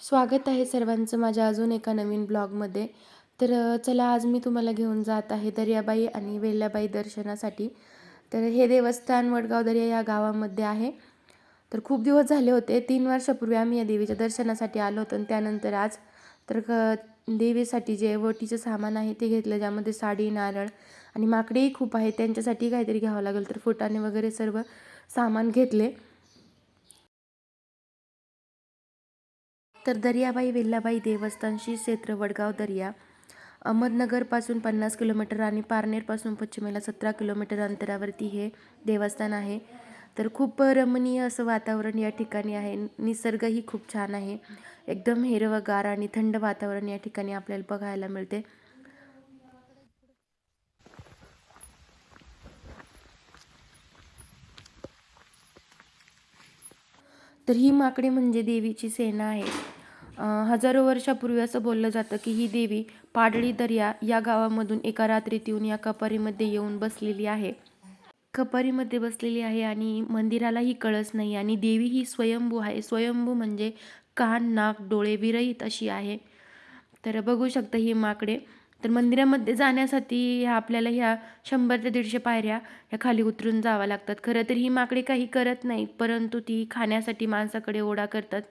स्वागत आहे सर्वांचं माझ्या अजून एका नवीन ब्लॉगमध्ये. तर चला आज मी तुम्हाला घेऊन जात आहे दर्याबाई आणि वेल्लाबाई दर्शनासाठी. तर हे देवस्थान वडगाव दर्या या गावामध्ये आहे. तर खूप दिवस झाले होते. तीन वर्षापूर्वी आम्ही या देवीच्या दर्शनासाठी आलो होतो आणि त्यानंतर आज. तर देवीसाठी जे वटीचं सामान आहे ते घेतलं ज्यामध्ये साडी नारळ आणि माकडेही खूप आहेत त्यांच्यासाठी काहीतरी घ्यावं लागेल. तर फुटाने वगैरे सर्व सामान घेतले. तर दर्याबाई वेल्लाबाई देवस्थान श्री क्षेत्र वडगाव दर्या अहमदनगरपासून पन्नास किलोमीटर आणि पारनेरपासून पश्चिमेला सतरा किलोमीटर अंतरावरती हे देवस्थान आहे. तर खूप रमणीय असं वातावरण या ठिकाणी आहे. निसर्गही खूप छान आहे. एकदम हिरवगार आणि थंड वातावरण या ठिकाणी आपल्याला बघायला मिळते. तर ही माकडे म्हणजे देवीची सेना आहे. हजारो वर्षापूर्वी असं बोललं जातं की ही देवी पाडळी दर्या या गावामधून एका रात्रीत येऊन या कपारीमध्ये येऊन बसलेली आहे. कपारीमध्ये बसलेली आहे आणि मंदिरालाही कळस नाही आणि देवी ही स्वयंभू आहे. स्वयंभू म्हणजे कान नाक डोळे विरहित अशी आहे. तर बघू शकता ही माकडे. तर मंदिरामध्ये जाण्यासाठी ह्या आपल्याला ह्या शंभर ते दीडशे पायऱ्या ह्या खाली उतरून जाव्या लागतात. खरं तर ही माकडे काही करत नाहीत परंतु ती खाण्यासाठी माणसाकडे ओढा करतात.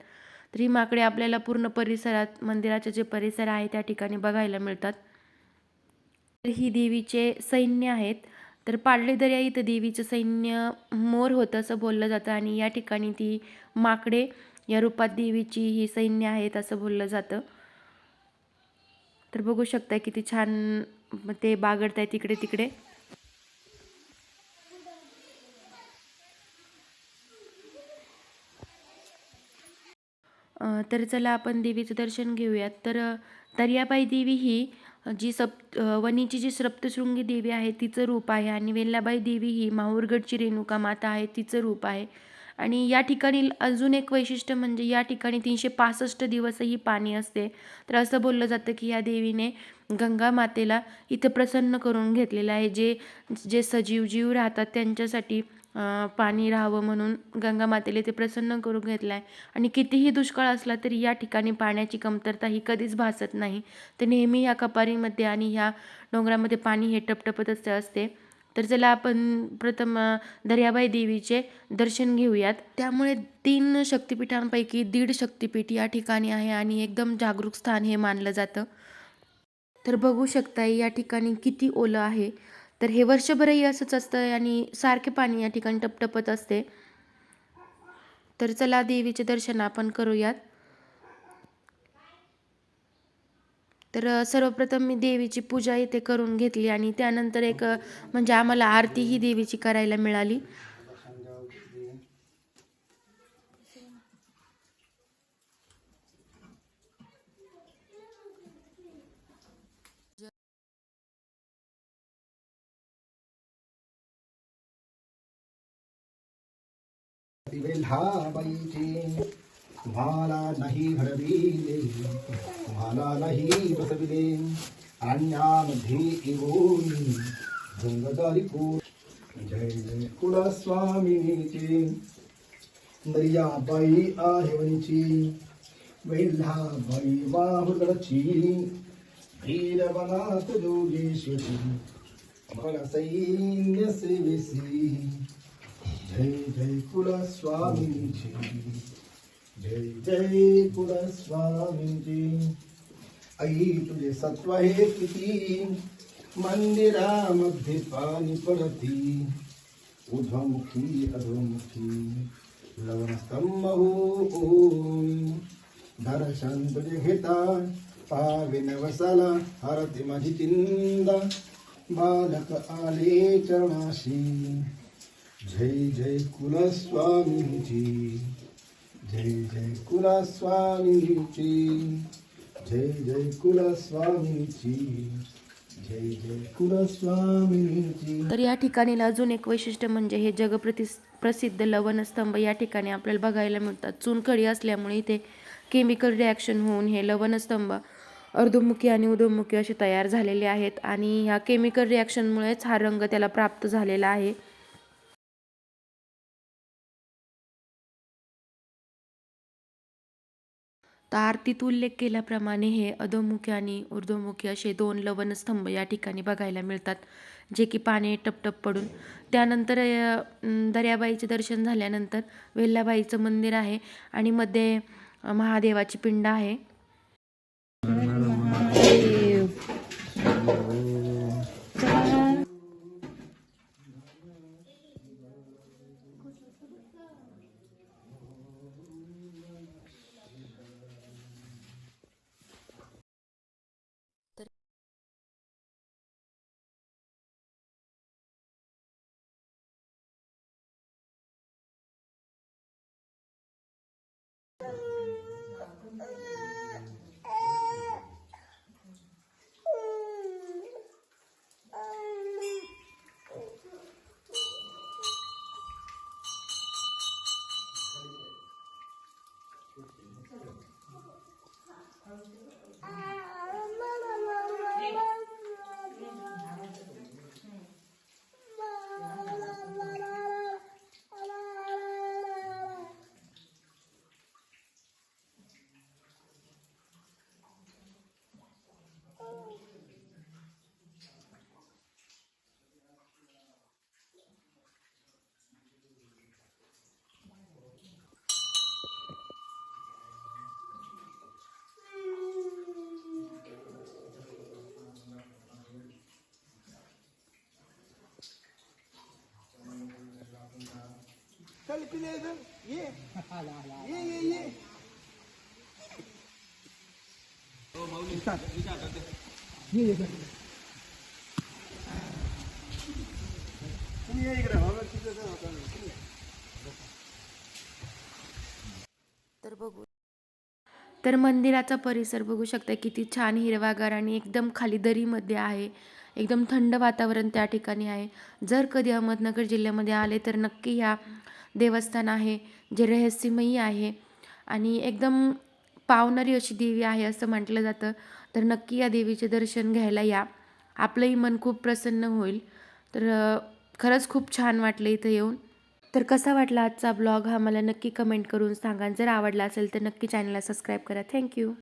तर ही माकडे आपल्याला पूर्ण परिसरात मंदिराचे जे परिसर आहे त्या ठिकाणी बघायला मिळतात. तर ही देवीचे सैन्य आहेत. तर पाडळी दर्या इथं देवीचं सैन्य मोर होतं असं बोललं जातं आणि या ठिकाणी ती माकडे या रूपात देवीची ही सैन्य आहेत असं बोललं जातं. तर बघू शकता किती छान ते बागडत आहे तिकडे तिकडे तर चला आपण देवीचं दर्शन घेऊयात. तर दर्याबाई देवी ही जी सप वणीची जी सप्तशृंगी देवी आहे तिचं रूप आहे. आणि वेल्लाबाई देवी ही माहूरगडची रेणुका माता आहे तिचं रूप आहे. आणि या ठिकाणी अजून एक वैशिष्ट्य म्हणजे या ठिकाणी तीनशे पासष्ट दिवसही पाणी असते. तर असं बोललं जातं की या देवीने गंगा मातेला इथं प्रसन्न करून घेतलेलं आहे. जे जे सजीव जीव राहतात त्यांच्यासाठी पाणी राहावं म्हणून गंगामातेला ते प्रसन्न करून घेतलं आहे आणि कितीही दुष्काळ असला तरी या ठिकाणी पाण्याची कमतरता ही कधीच भासत नाही. तर नेहमी या कपारीमध्ये आणि ह्या डोंगरामध्ये पाणी हे टपटपतच असते. तर चला आपण प्रथम दर्याबाई देवीचे दर्शन घेऊयात. त्यामुळे तीन शक्तिपीठांपैकी दीड शक्तिपीठ या ठिकाणी आहे आणि एकदम जागरूक स्थान हे मानलं जातं. तर बघू शकता या ठिकाणी किती ओलं आहे. तर हे वर्षभरही असंच असतं आणि सारखे पाणी या ठिकाणी टपटपत असते. तर चला देवीचे दर्शन आपण करूयात. तर सर्वप्रथम मी देवीची पूजा इथे करून घेतली आणि त्यानंतर एक म्हणजे आम्हाला आरती ही देवीची करायला मिळाली. वेल्हाबाईची तुम्हाला नाही घडविले तुम्हाला नाही बसविले अरण्यामध्ये येऊन भृंगदारी को जय जय कुलस्वामिनीचे। दर्याबाई आहे वंची। वेल्हाबाई वाहुगडची भीरवनाथ जोगेश्वरी। मला सैन्य सेवेसी। जय जय कुलस्वामीजी. जय जय कुलस्वामीजी. आई तुझे सत्व हे किती? मंदिरामध्ये पाणी पडती. उध्वमुखी अधोमुखी लवणस्तंभ दर्शन तुझे घेता. पावे नवसाला माझी चिंदा बालक आले चरणाशी. जय जय कुलस्वामीजी जय जय कुलस्वामीजी जय जय कुलस्वामीजी जय जय कुलस्वामीजी तर या ठिकाणी अजून एक वैशिष्ट्य म्हणजे हे जगप्रति प्रसिद्ध लवणस्तंभ या ठिकाणी आपल्याला बघायला मिळतात. चुनखडी असल्यामुळे इथे केमिकल रिॲक्शन होऊन हे लवणस्तंभ अर्धमुखी आणि उधोमुखी असे तयार झालेले आहेत. आणि ह्या केमिकल रिॲक्शनमुळेच हा रंग त्याला प्राप्त झालेला आहे. तर आरतीत उल्लेख केल्याप्रमाणे हे अधोमुखी आणि ऊर्ध्वमुखी असे दोन लवणस्तंभ या ठिकाणी बघायला मिळतात जे की पाणी टपटप पडून. त्यानंतर दर्याबाईचे दर्शन झाल्यानंतर वेल्लाबाईचं मंदिर आहे आणि मध्ये महादेवाची पिंड आहे. चल पिले इधर ये ये. ये ये ये. ये तुम्ही या इकडे बाबा तर बघू. तर मंदिराचा परिसर बघू शकता किती छान हिरवागार आणि एकदम खाली दरीमध्ये आहे. एकदम थंड वातावरण त्या ठिकाणी आहे. जर कधी अहमदनगर जिल्ह्यामध्ये आले तर नक्की ह्या देवस्थान आहे जे रहस्यमयी आहे. आणि एकदम पावणारी अशी देवी आहे असं म्हटलं जातं. तर नक्की या देवीचे दर्शन घ्यायला या. आपलंही मन खूप प्रसन्न होईल. तर खरंच खूप छान वाटलं इथं येऊन. तर कसा वाटला आजचा ब्लॉग हा मला नक्की कमेंट करून सांगा. जर आवडला असेल तर नक्की चॅनलला सबस्क्राईब करा. थँक्यू